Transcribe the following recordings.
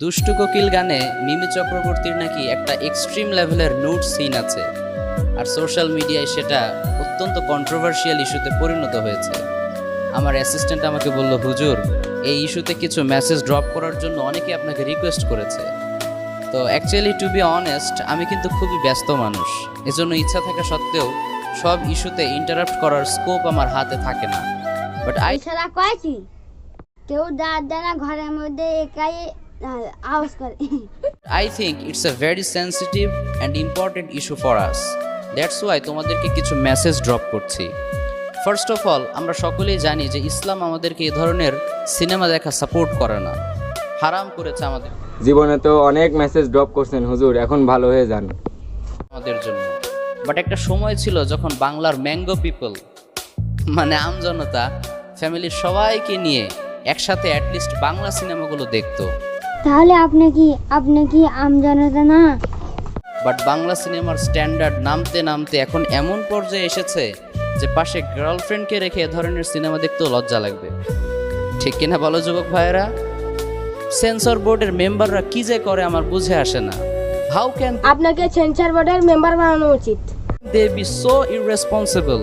দুষ্টু কোকিল গানে মিমি চক্রবর্তীর নাকি একটা এক্সট্রিম লেভেলের নোট সিন আছে। আর সোশ্যাল মিডিয়ায় সেটা অত্যন্ত কন্ট্রোভার্সিয়াল ইস্যুতে পরিণত হয়েছে। আমার অ্যাসিস্ট্যান্ট আমাকে বলল, হুজুর, এই ইস্যুতে কিছু মেসেজ ড্রপ করার জন্য অনেকে আপনাকে রিকোয়েস্ট করেছে। তো অ্যাকচুয়ালি টু বি অনেস্ট আমি কিন্তু খুবই ব্যস্ত মানুষ। এজন্য ইচ্ছা থাকা সত্ত্বেও সব ইস্যুতে ইন্টারাপ্ট করার স্কোপ আমার হাতে থাকে না। বাট আই এছাড়া কয় কি? কেউ দেয় না ঘরের মধ্যে একাই আওয়াজ করে। I think it's a very sensitive and important issue for us that's why তোমাদেরকে কিছু মেসেজ ড্রপ করছি। ফার্স্ট অফ অল আমরা সকলেই জানি যে ইসলাম আমাদেরকে এই ধরনের সিনেমা দেখা সাপোর্ট করে না। হারাম করেছে আমাদের। জীবনে তো অনেক মেসেজ ড্রপ করছেন হুজুর এখন ভালো হয়ে যান। আমাদের জন্য। বাট একটা সময় ছিল যখন বাংলার ম্যাঙ্গো পিপল মানে আমজনতা ফ্যামিলির সবাইকে নিয়ে একসাথে অ্যাটলিস্ট বাংলা সিনেমাগুলো দেখতো। তাহলে আপনি কি আপনি কি আম আমজনতা না? বাট বাংলা সিনেমার স্ট্যান্ডার্ড নামতে নামতে এখন এমন পর্যায়ে এসেছে যে পাশে গার্লফ্রেন্ডকে রেখে এ ধরনের সিনেমা দেখতেও লজ্জা লাগবে। ঠিক কিনা বলো যুবক ভাইয়েরা? সেন্সর বোর্ডের মেম্বাররা কি যে করে আমার বুঝে আসে না। হাউ ক্যান আপনাকে সেন্সার বোর্ডের মেম্বার বানানো উচিত। দে বি সো ইররেসপন্সিবল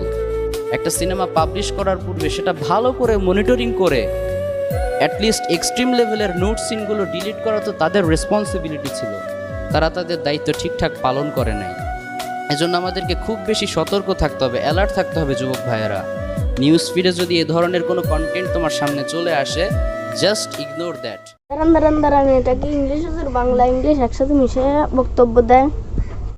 একটা সিনেমা পাবলিশ করার পূর্বে সেটা ভালো করে মনিটরিং করে অ্যাটলিস্ট এক্সট্রিম লেভেলের নোট সিনগুলো ডিলিট করা তো তাদের রেসপন্সিবিলিটি ছিল। তারা তাদের দায়িত্ব ঠিকঠাক পালন করে নাই। এজন্য আমাদেরকে খুব বেশি সতর্ক থাকতে হবে অ্যালার্ট থাকতে হবে যুবক ভাইয়েরা। নিউজ ফিডে যদি এ ধরনের কোনো কন্টেন্ট তোমার সামনে চলে আসে জাস্ট ইগনোর দ্যাট দাঁড়ান দাঁড়ান দাঁড়ান এটা কি ইংলিশ বাংলা ইংলিশ একসাথে মিশে বক্তব্য দেয়।